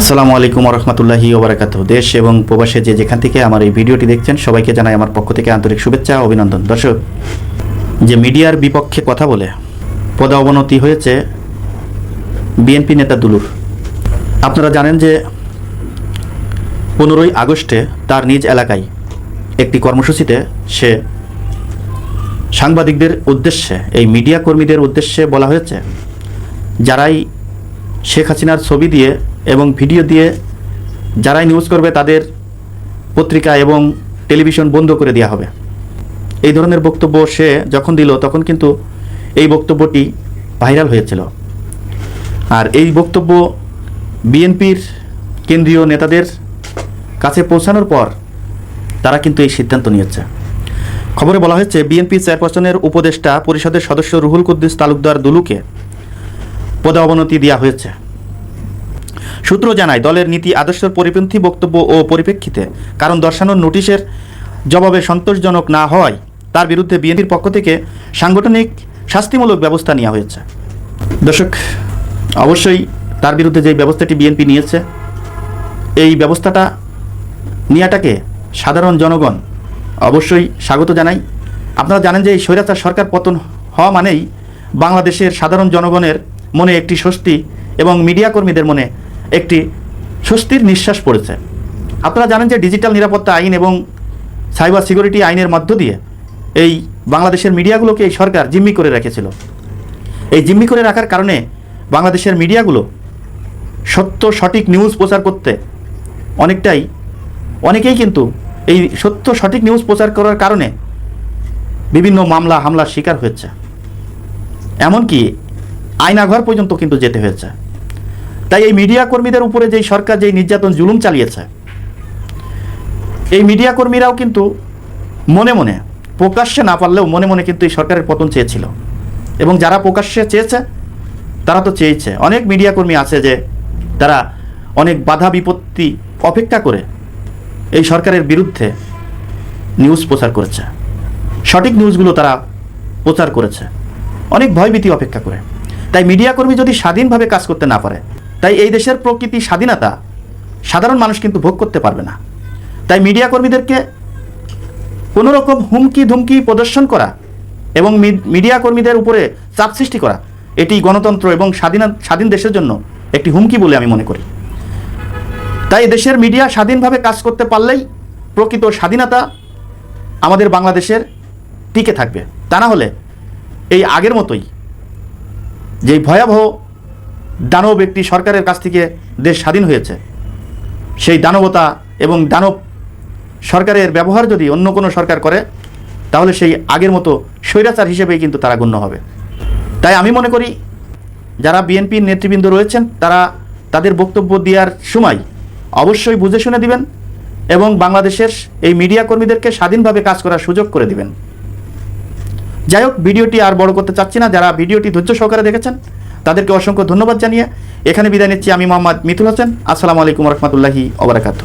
আসসালামু আলাইকুম রহমতুল্লাহি ওবরাকাত দেশ এবং প্রবাসে যে যেখান থেকে আমার এই ভিডিওটি দেখছেন, সবাইকে জানাই আমার পক্ষ থেকে আন্তরিক শুভেচ্ছা অভিনন্দন। দর্শক, যে মিডিয়ার বিপক্ষে কথা বলে, পদে অবনতি হয়েছে বিএনপি নেতা দুলুর। আপনারা জানেন যে পনেরোই আগস্টে তার নিজ এলাকায় একটি কর্মসূচিতে সে সাংবাদিকদের উদ্দেশ্যে, এই মিডিয়া কর্মীদের উদ্দেশ্যে বলা হয়েছে, যারাই শেখ হাসিনার ছবি দিয়ে এবং ভিডিও দিয়ে যারাই নিউজ করবে তাদের পত্রিকা এবং টেলিভিশন বন্ধ করে দেওয়া হবে। এই ধরনের বক্তব্য সে যখন দিল, তখন কিন্তু এই বক্তব্যটি ভাইরাল হয়েছিল। আর এই বক্তব্য বিএনপির কেন্দ্রীয় নেতাদের কাছে পৌঁছানোর পর তারা কিন্তু এই সিদ্ধান্ত নিয়েছে। খবরে বলা হয়েছে, বিএনপি চেয়ারপারসনের উপদেষ্টা পরিষদের সদস্য রুহুল কুদ্দিস তালুকদার দুলুকে পদে অবনতি দেওয়া হয়েছে। সূত্র জানায়, দলের নীতি, আদর্শের পরিপন্থী বক্তব্য ও পরিপ্রেক্ষিতে কারণ দর্শানোর নোটিশের জবাবে সন্তোষজনক না হওয়ায় তার বিরুদ্ধে বিএনপির পক্ষ থেকে সাংগঠনিক শাস্তিমূলক ব্যবস্থা নেওয়া হয়েছে। দর্শক, অবশ্যই তার বিরুদ্ধে যে ব্যবস্থাটি বিএনপি নিয়েছে, এই ব্যবস্থাটা নেওয়াটাকে সাধারণ জনগণ অবশ্যই স্বাগত জানাই। আপনারা জানেন যে এই স্বৈরাচার সরকার পতন হওয়া মানেই বাংলাদেশের সাধারণ জনগণের মনে একটি স্বস্তি এবং মিডিয়া কর্মীদের মনে একটি স্বস্তির নিঃশ্বাস পড়েছে। আপনারা জানেন যে ডিজিটাল নিরাপত্তা আইন এবং সাইবার সিকিউরিটি আইনের মধ্য দিয়ে এই বাংলাদেশের মিডিয়াগুলোকে এই সরকার জিম্মি করে রেখেছিল। এই জিম্মি করে রাখার কারণে বাংলাদেশের মিডিয়াগুলো সত্য, সঠিক নিউজ প্রচার করতে অনেকটাই, অনেকেই কিন্তু এই সত্য, সঠিক নিউজ প্রচার করার কারণে বিভিন্ন মামলা, হামলার শিকার হয়েছে। এমনকি আয়নাঘর পর্যন্ত কিন্তু যেতে হয়েছে। তাই এই মিডিয়া কর্মীদের উপরে যেই সরকার যেই নির্যাতন জুলুম চালিয়েছে, এই মিডিয়া কর্মীরাও কিন্তু মনে মনে, প্রকাশ্যে না পারলেও মনে মনে কিন্তু এই সরকারের পতন চেয়েছিল। এবং যারা প্রকাশ্যে চেয়েছে, তারা তো চেয়েছে। অনেক মিডিয়া কর্মী আছে যে তারা অনেক বাধা বিপত্তি অপেক্ষা করে এই সরকারের বিরুদ্ধে নিউজ প্রচার করেছে। সঠিক নিউজগুলো তারা প্রচার করেছে। অনেক ভয়ভীতি অপেক্ষা করে। তাই মিডিয়া কর্মী যদি স্বাধীনভাবে কাজ করতে না পারে তাই এই দেশের প্রকৃতি স্বাধীনতা সাধারণ মানুষ কিন্তু ভোগ করতে পারবে না। তাই মিডিয়া কর্মীদেরকে কোনো রকম হুমকি ধুমকি প্রদর্শন করা এবং মিডিয়া কর্মীদের উপরে চাপ সৃষ্টি করা, এটি গণতন্ত্র এবং স্বাধীন স্বাধীন দেশের জন্য একটি হুমকি বলে আমি মনে করি। তাই দেশের মিডিয়া স্বাধীনভাবে কাজ করতে পারলেই প্রকৃত স্বাধীনতা আমাদের বাংলাদেশের টিকে থাকবে। তা না হলে এই আগের মতোই যেই ভয়াবহ দানব একটি সরকারের কাছ থেকে দেশ স্বাধীন হয়েছে। সেই দানবতা এবং দানব সরকারের ব্যবহার যদি অন্য কোনো সরকার করে, তাহলে সেই আগের মতো স্বৈরাচার হিসেবেই কিন্তু তারা গণ্য হবে। তাই আমি মনে করি, যারা বিএনপির নেতৃবৃন্দ রয়েছেন, তারা তাদের বক্তব্য দেওয়ার সময় অবশ্যই বুঝে শুনে দিবেন এবং বাংলাদেশের এই মিডিয়া কর্মীদেরকে স্বাধীনভাবে কাজ করার সুযোগ করে দিবেন। যাই হোক, ভিডিওটি আর বড় করতে চাচ্ছি না। যারা ভিডিওটি ধৈর্য সহকারে দেখেছেন তাদেরকে অসংখ্য ধন্যবাদ জানিয়ে এখানে বিদায় নিচ্ছি আমি মোহাম্মদ মিথুল হোসেন। আসসালামু আলাইকুম রহমতুল্লাহি ওবরাকাতু